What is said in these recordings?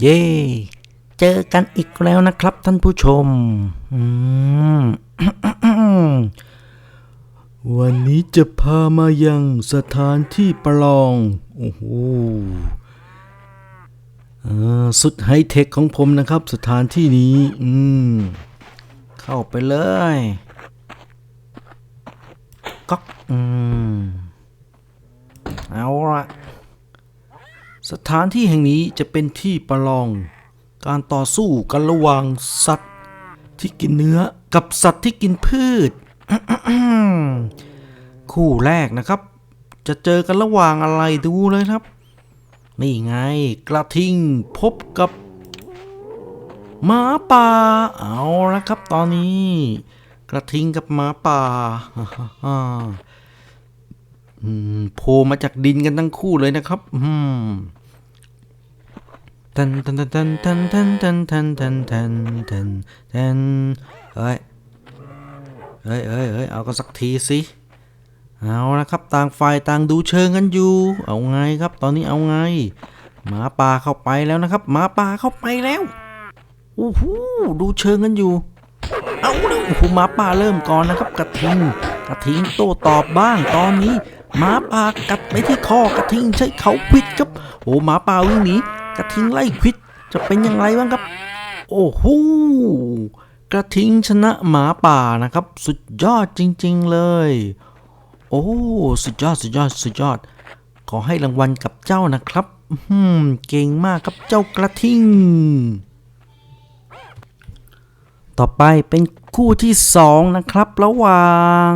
เย่เจอกันอีกแล้วนะครับท่านผู้ชม วันนี้จะพามายังสถานที่ประลอง โอ้โหสุดไฮเทคของผมนะครับ สถานที่นี้ อืม เข้าไปเลยก๊อกอืม เอาละ สถานที่แห่งนี้จะเป็นที่ประลอง การต่อสู้กันระหว่างสัตว์ที่กินเนื้อกับสัตว์ที่กินพืช คู่แรกนะครับ จะเจอกันระหว่างอะไรดูเลยครับ นี่ไงกระทิงพบกับหมาป่า เอาละครับตอนนี้ กระทิงกับหมาป่าโผล่มาจากดินกันทั้งคู่เลยนะครับ อืม ทันทันทันทันทันทันทันทันทันทันทันเฮ้ยเฮ้ยเฮ้ยเฮ้ยเอากันสักทีสิเอาละครับต่างฝ่ายต่างดูเชิงกันอยู่ เอาไงครับตอนนี้เอาไงหมาป่าเข้าไปแล้วนะครับหมาป่าเข้าไปแล้วโอ้โหดูเชิงกันอยู่ เอาแล้วโอ้โหหมาป่าเริ่มก่อนนะครับกระทิงกระทิงโต้ตอบบ้างตอนนี้หมาป่ากัดไปที่คอกระทิงใช้เขาควิดครับโอ้หมาป่าวิ่งหนี กระทิงไล่ควิดจะเป็นอย่างไรบ้างครับ โอ้โหกระทิงชนะหมาป่านะครับ สุดยอดจริง ๆเลย โอ้สุดยอดสุดยอดสุดยอด ขอให้รางวัลกับเจ้านะครับอืมเก่งมากครับเจ้ากระทิง ต่อไปเป็นคู่ที่สองนะครับระหว่าง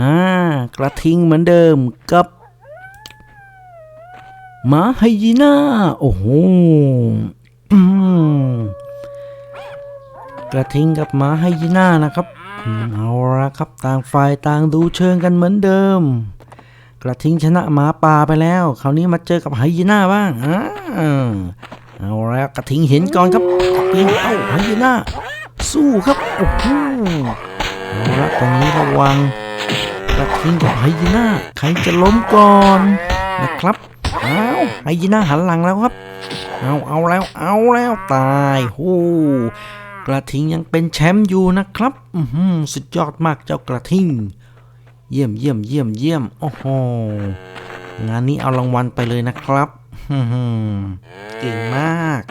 อ่ากระทิงเหมือนเดิมกับ หมาไฮยีน่า โอ้โหกระทิงกับหมาไฮยีน่านะครับเอาละครับต่างฝ่ายต่างดูเชิงกันเหมือนเดิม กระทิงชนะหมาป่าไปแล้ว คราวนี้มาเจอกับไฮยีน่าบ้างอ่าเอาล้วกระทิงเห็นก่อนครับกระทิงเอ้าไฮยีน่าสู้ครับโอ้โหเอาละตอนนี้ระวังกระทิงกับไฮยีน่าใครจะล้มก่อนนะครับ อ้าวไฮยีน่าหันหลังแล้วครับ เอาเอาแล้วเอาแล้วตายโอ้กระทิงยังเป็นแชมป์อยู่นะครับอือหือสุดยอดมากเจ้ากระทิง เยี่ยมเยี่ยมเยี่ยมเยี่ยมโอ้โหงานนี้เอารางวัลไปเลยนะครับเก่งมาก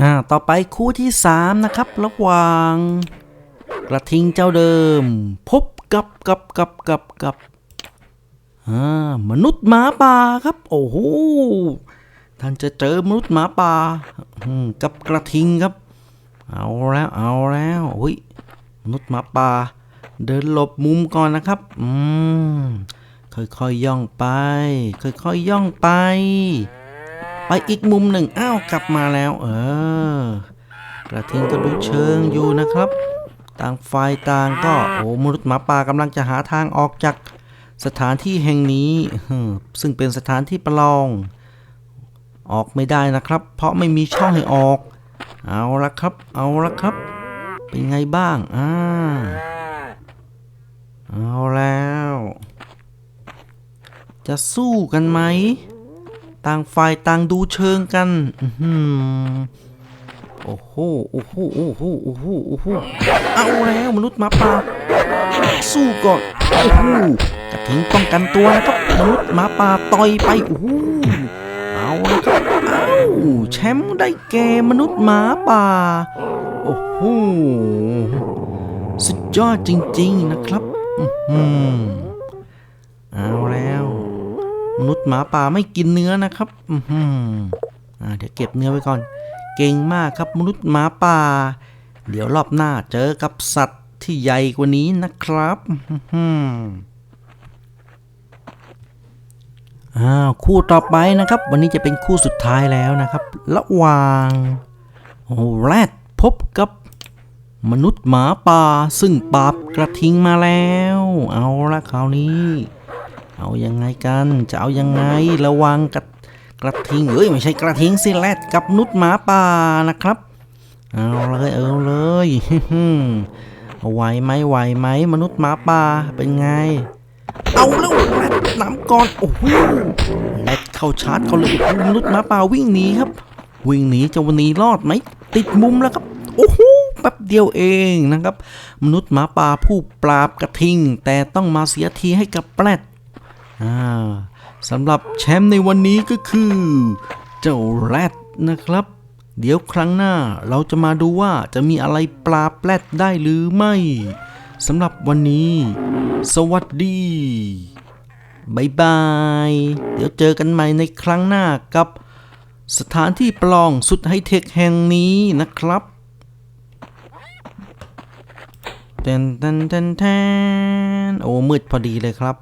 อ่าต่อไปคู่ที่สามนะครับ ระหว่าง กระทิงเจ้าเดิม พบกับกับกับกับกับ มนุษย์หมาป่าครับ โอ้โหท่านจะเจอมนุษย์หมาป่ากับกระทิงครับ เอาแล้วเอาแล้วอุ้ยมนุษย์หมาป่า เดินหลบมุมก่อนนะครับ อืมค่อยๆย่องไป ค่อยๆย่องไป ไปอีกมุมหนึ่งอ้าวกลับมาแล้ว เออกระทิงก็ดูเชิงอยู่นะครับ ต่างฝ่ายต่างก็โอ้มนุษย์หมาป่ากำลังจะหาทางออกจาก สถานที่แห่งนี้ซึ่งเป็นสถานที่ประลอง ออกไม่ได้นะครับ เพราะไม่มีช่องให้ออก เอาละครับ เอาละครับ เป็นไงบ้างอ่าเอาแล้ว จะสู้กันไหม ต่างฝ่ายต่างดูเชิงกันอืโอ้โหโอ้โหโอ้โหโอ้โหโอ้โหเอาแล้วมนุษย์มาป่า สู้ก่อนโอ้โหกระทิงป้องกันตัวนะครับมนุษย์หมาป่าต่อยไปโอ้โหเอาละครับเอาแชมป์ได้แก่มนุษย์หมาป่าโอ้โหสุดยอดจริงๆนะครับอื้อหือเอาแล้ว มนุษย์หมาป่าไม่กินเนื้อนะครับอือหืออ่าเดี๋ยวเก็บเนื้อไว้ก่อน เก่งมากครับมนุษย์หมาป่า เดี๋ยวรอบหน้าเจอกับสัตว์ ที่ใหญ่กว่านี้นะครับอ้าวคู่ต่อไปนะครับ วันนี้จะเป็นคู่สุดท้ายแล้วนะครับ ระหว่างโอ้แรดพบกับมนุษย์หมาป่าซึ่งปราบกระทิงมาแล้ว เอาละคราวนี้ เอายังไงกันจะเอายังไงระวังกับกระทิงเอ้ยไม่ใช่กระทิงสิแรดกับนุษย์หมาป่านะครับ เอาเลยเอาเลย เอาไหวไหมไหวไหมมนุษย์หมาป่าเป็นไง เอาแล้วแรดน้ำก่อนโอ้โหแรดเข้าชาร์จเขาเลยโอ้โหมนุษย์หมาป่าวิ่งหนีครับ วิ่งหนีเจะวันนี้รอดไหมติดมุมแล้วครับโอ้โหแป๊บเดียวเองนะครับ มนุษย์หมาป่าผู้ปราบกระทิง แต่ต้องมาเสียทีให้กับแปลดอ่าสำหรับแชมป์ในวันนี้ก็คือ เจ้าแรดนะครับ เดี๋ยวครั้งหน้าเราจะมาดูว่าจะมีอะไรปราแปลดได้หรือไม่สำหรับวันนี้ สวัสดีบายบาย เดี๋ยวเจอกันใหม่ในครั้งหน้ากับ สถานที่ปลองสุดไฮเทคแห่งนี้นะครับเตนเตนเตนเตนโอ้มืดพอดีเลยครับ